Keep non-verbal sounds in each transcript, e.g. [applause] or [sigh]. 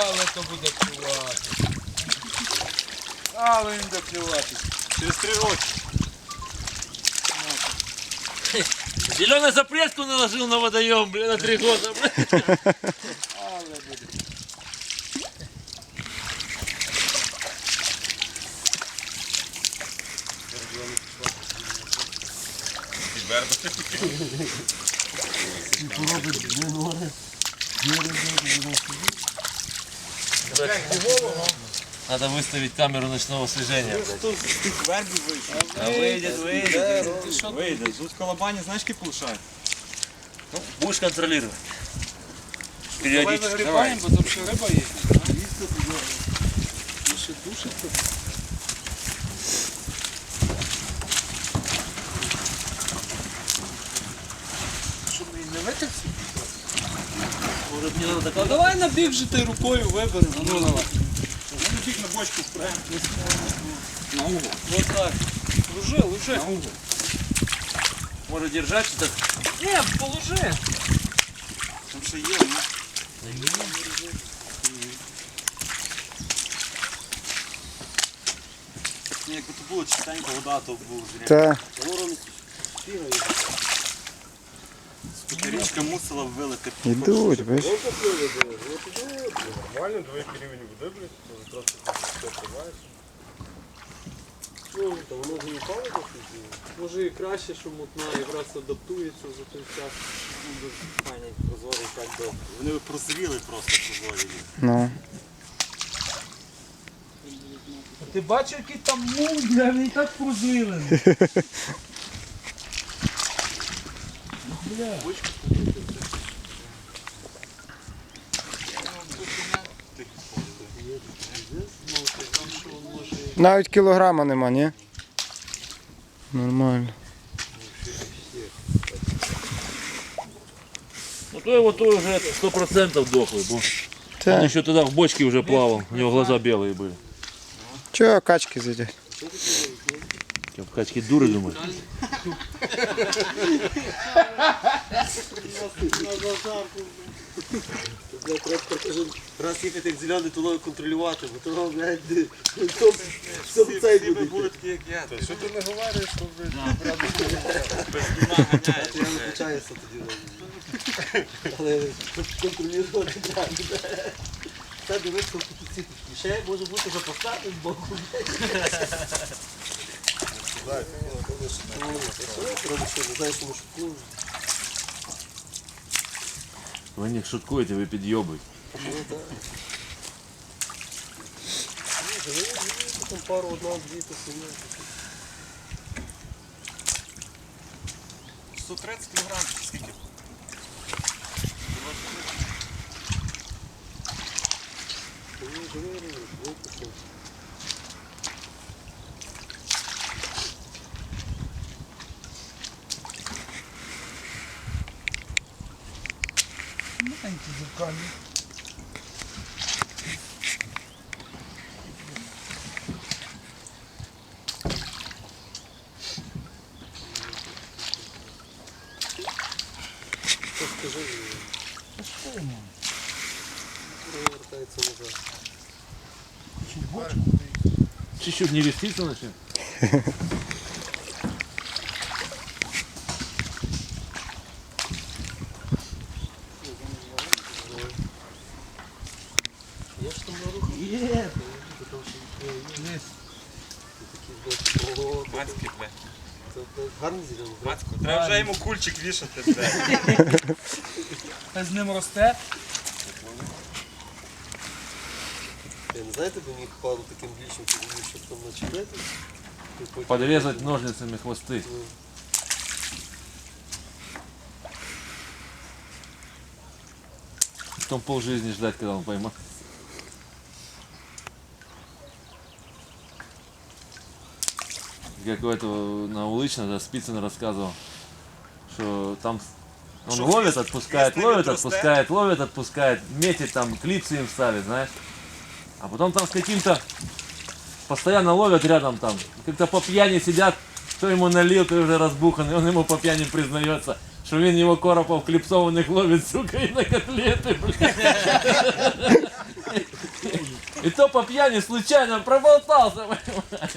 Але то буде клювати. Але він клювати. Через три роки. Зеленую запреску наложил на водоем, блин, на три года, блин. Але буде. Надо выставить камеру ночного слежения. блядь. Надо выставить камеру ночного слежения. Да выйдет, выйдет. Выйдет. Тут колобани, знаешь, как лучше? Ну, будешь контролировать. Периодически. Давай загребаем, потому что рыба есть. Душит, душит. Та такой... давай на бік же ти рукою виберемо. Ну, давай. Вони тільки на бочку впрем. На угол. Вот так. Лужи, лужи. На угол. Может держать что-то? Не, положи. Там ще є, ну. Ні, Якби то було чистенько, вода, то був зря. Та, Річка мусила вилити. йдуть, бачиш. Нормально, двоє рівень води, блядь, все тримаєш. Ну, та воно ж не палить Може і краще, що мутна якраз адаптується за той час. Файний прозорий так би. Вони би прозріли просто прозорі. Ну. Ти бачив, який там мул, бля, він так прозилений. [laughs] Навіть кілограма нема, ні? Нормально. Ну то его то уже сто процентов дохлый был. Он Та. еще тогда в бочке уже плавал, у него глаза белые были. Чого качки з'їдять? Я в качке дуры думаю. Раз їхати як зелений, то треба контролювати, бо то, блядь, все цей буде. були такі, як я. Що ти не говориш, то блядь, Без дума. Я не включаюся тоді. Але контролювати треба. Та в такі ці Ще може бути запускати з боку. Робиш, що не знаєш, що шуткуєш. Вы не шуткуете, вы подъебываете. Там пару, одна, дві, то сильно. 130 кг, скільки? Маленький зеркальний. Скажи, Повертається назад. Чуть-чуть не веститься начнет. [laughs] Я ж там на руку. Є! Там ще є. Такі, о, Мацьки, бля. це це гарний зелений. Мацько. Треба вже йому кульчик вішати, бля. Та з ним росте. Я не знаєте, бо міг пару таким більшим, щоб там начепити. і потім- Подрезать ножницами хвосты. Потом полжизни ждать, когда он поймает. Какой-то на улично, да, Спицын рассказывал, что там он Что ловит, отпускает, ловит, отпускает, ловит, отпускает, метит там, клипсы им ставит, знаешь. А потом там с каким-то постоянно ловят рядом там, как-то по пьяни сидят, кто ему налил, ты уже разбухан, и он ему по пьяни признается, что він его коропов клипсованных ловит, сука, и на котлеты, блядь. И то по пьяни случайно проболтался, понимаешь?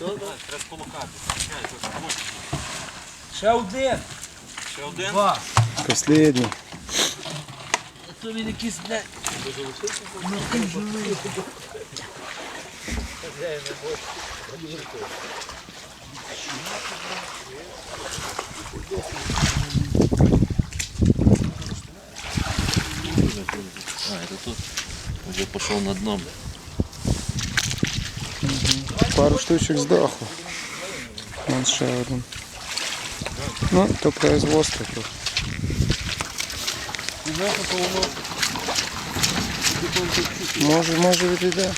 Треба спомагати. Ще один. Ще один. Два. Последній. То він якийсь, блядь. А, это тут уже пошел на дно. Пару штучок здохло. Вон один. Ну, то производство тут. Може, може відійде.